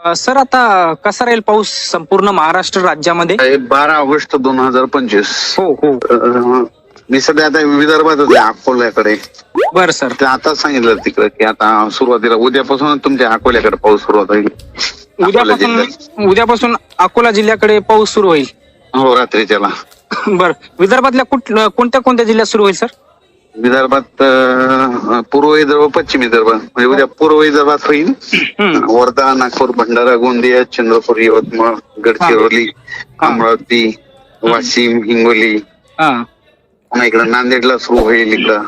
Sir आता कसा राहील पाऊस संपूर्ण महाराष्ट्र राज्यामध्ये? बारा ऑगस्ट दोन हजार पंचवीस. हो हो. अं, मी सध्या आता विदर्भात होते अकोल्याकडे. बर सर. ते आता सांगितलं तिकडे की आता सुरुवातीला उद्यापासून तुमच्या अकोल्याकडे पाऊस सुरुवात होईल. अकोला जिल्ह्यात. उद्यापासून उद्यापासून अकोला जिल्ह्याकडे पाऊस सुरू होईल. हो रात्रीच्याला. बर. विदर्भातल्या कुठ कोणत्या कोणत्या जिल्ह्यात सुरू होईल सर? विदर्भात पूर्व विदर्भ पश्चिम विदर्भ. म्हणजे उद्या पूर्व विदर्भात होईल. वर्धा नागपूर भंडारा गोंदिया चंद्रपूर यवतमाळ गडचिरोली अमरावती वाशिम हिंगोली. इकडं नांदेडला सुरू होईल इकडं.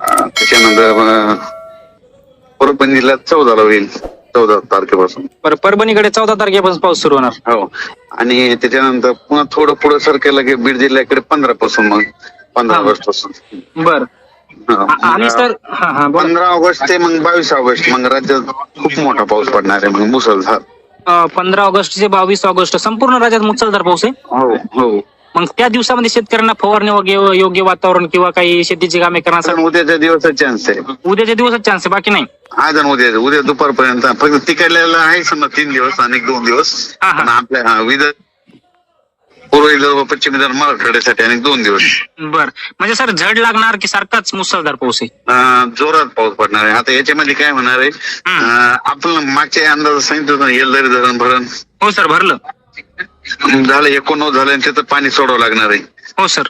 त्याच्यानंतर परभणी जिल्ह्यात चौदाला होईल. चौदा तारखेपासून. परभणीकडे चौदा तारखेपासून पाऊस सुरू होणार. हो. आणि त्याच्यानंतर पुन्हा थोडं पुढे सरकेलं की बीड जिल्ह्याकडे पंधरा पासून मग. पंधरा. ऑगस्टपासून बर. आणि सर हा हा बोला. पंधरा ऑगस्ट ते मग बावीस ऑगस्ट. मग राज्यात खूप मोठा पाऊस पडणार आहे मग मुसळधार. अ, पंधरा ऑगस्ट ते बावीस ऑगस्ट संपूर्ण राज्यात मुसळधार पाऊस आहे? हो हो. मग त्या दिवसामध्ये शेतकऱ्यांना फवारणी वगैरे योग्य वातावरण किंवा काही शेतीची कामे करण्यासाठी कारण उद्याच्या दिवसाचा चान्स आहे. उद्याच्या दिवसात चान्स आहे बाकी नाही. आज आणि उद्या उद्या दुपारपर्यंत. फक्त तिकडल्याला आहे समजा तीन दिवस आणि दोन दिवस. हा, हा. पण आपल्या हा, विदर्भ पूर्व विदर्भ पश्चिम विदर्भ मराठवाड्यासाठी आणि दोन दिवस. बर. म्हणजे सर झड लागणार की सारखाच मुसळधार पाऊस आहे? अं, जोरात पाऊस पडणार आहे. आता याच्यामध्ये काय होणार आहे? अं, आपण मागच्या अंदाज सांगितलं होतं ना, येलदरी धरण भरण. हो सर भरलं. झालं एकोणनव्वद झालं आणि त्याचं पाणी सोडावं लागणार आहे. हो सर.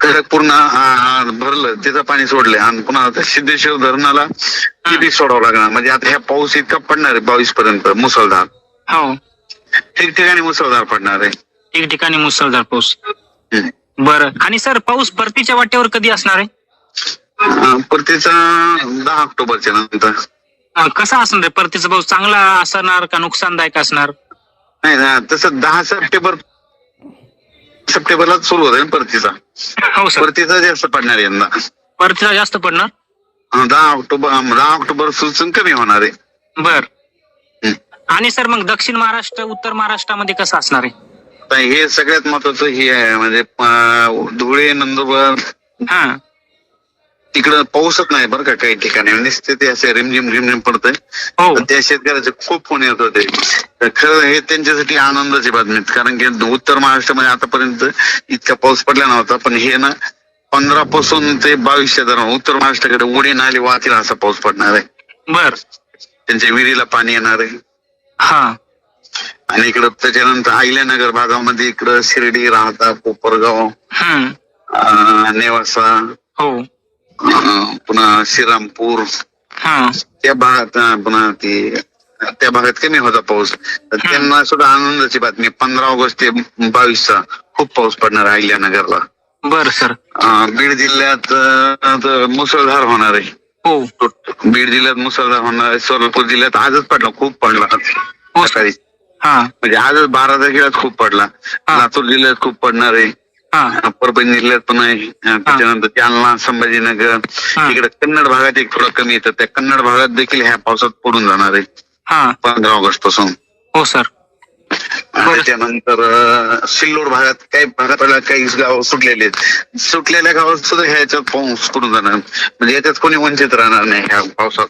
खडक पूर्ण अं, भरलं त्याचं पाणी सोडलंय. आणि पुन्हा आता सिद्धेश्वर धरणाला किती सोडावं लागणार. म्हणजे आता ह्या पाऊस इतका पडणार आहे बावीस पर्यंत मुसळधार. हो. ठिकठिकाणी मुसळधार पडणार आहे. ठिकठिकाणी मुसळधार पाऊस. बरं. आणि सर पाऊस परतीच्या वाटेवर कधी असणार आहे? परतीचा दहा ऑक्टोबरच्या नंतर. कसा असणार आहे? परतीचा पाऊस चांगला असणार का नुकसानदायक असणार? नाही तसं दहा सप्टेंबर सप्टेंबरला सुरू होईल परतीचा. हो सर. परतीचा जास्त पडणार यंदा. परतीचा जास्त पडणार? दहा ऑक्टोबर दहा ऑक्टोबर सुचून कमी होणार आहे. बर. आणि सर मग दक्षिण महाराष्ट्र उत्तर महाराष्ट्रामध्ये कसं असणार आहे? तर हे सगळ्यात महत्वाचं हे आहे म्हणजे धुळे नंदुरबार हा. तिकडं पाऊसच नाही बरं का काही ठिकाणी. नुसते ते असे रिमझिम रिमझिम पडतंय. हो. त्या शेतकऱ्याचे खूप फोन येत होते. खरं हे त्यांच्यासाठी आनंदाची बातमी. कारण की उत्तर महाराष्ट्रामध्ये आतापर्यंत इतका पाऊस पडला नव्हता पण हे ना पंधरा पासून ते बावीसच्या दरम्यान उत्तर महाराष्ट्राकडे उडी नाली वाहतील असा पाऊस पडणार आहे. बर. त्यांच्या विहिरीला पाणी येणार आहे. हा. आणि इकडं त्याच्यानंतर अहिल्यानगर भागामध्ये इकडं शिर्डी राहता कोपरगाव हम्म. नेवासा हो. अं, पुन्हा श्रीरामपूर. हा. त्या भागात अं, पुन्हा ती त्या भागात कमी होता पाऊस. तर त्यांना सुद्धा आनंदाची बातमी पंधरा ऑगस्ट ते बावीसचा खूप पाऊस पडणार आहे अहिल्यानगरला. बर सर. अं, बीड जिल्ह्यात अं, तर मुसळधार होणार आहे. हो. बीड जिल्ह्यात मुसळधार होणार आहे. सोलापूर जिल्ह्यात आजच पडला खूप पडला. हो सकाळी. हा. म्हणजे आजच बारा तारखेलाच खूप पडला. लातूर जिल्ह्यात खूप पडणार आहे. हा. परभणी जिल्ह्यात पण आहे. अं, त्याच्यानंतर जालना संभाजीनगर. हा. इकडे कन्नड भागात एक थोडं कमी येतं. त्या कन्नड भागात देखील ह्या पावसात पडून जाणार आहे. हा. पंधरा ऑगस्टपासून. हो सर. त्याच्यानंतर अं, सिल्लोड भागात काही भागात काही गाव सुटलेले आहेत. सुटलेल्या गावात सुद्धा ह्याच्यात पाऊस पडून जाणार. म्हणजे याच्यात कोणी वंचित राहणार नाही ह्या पावसात.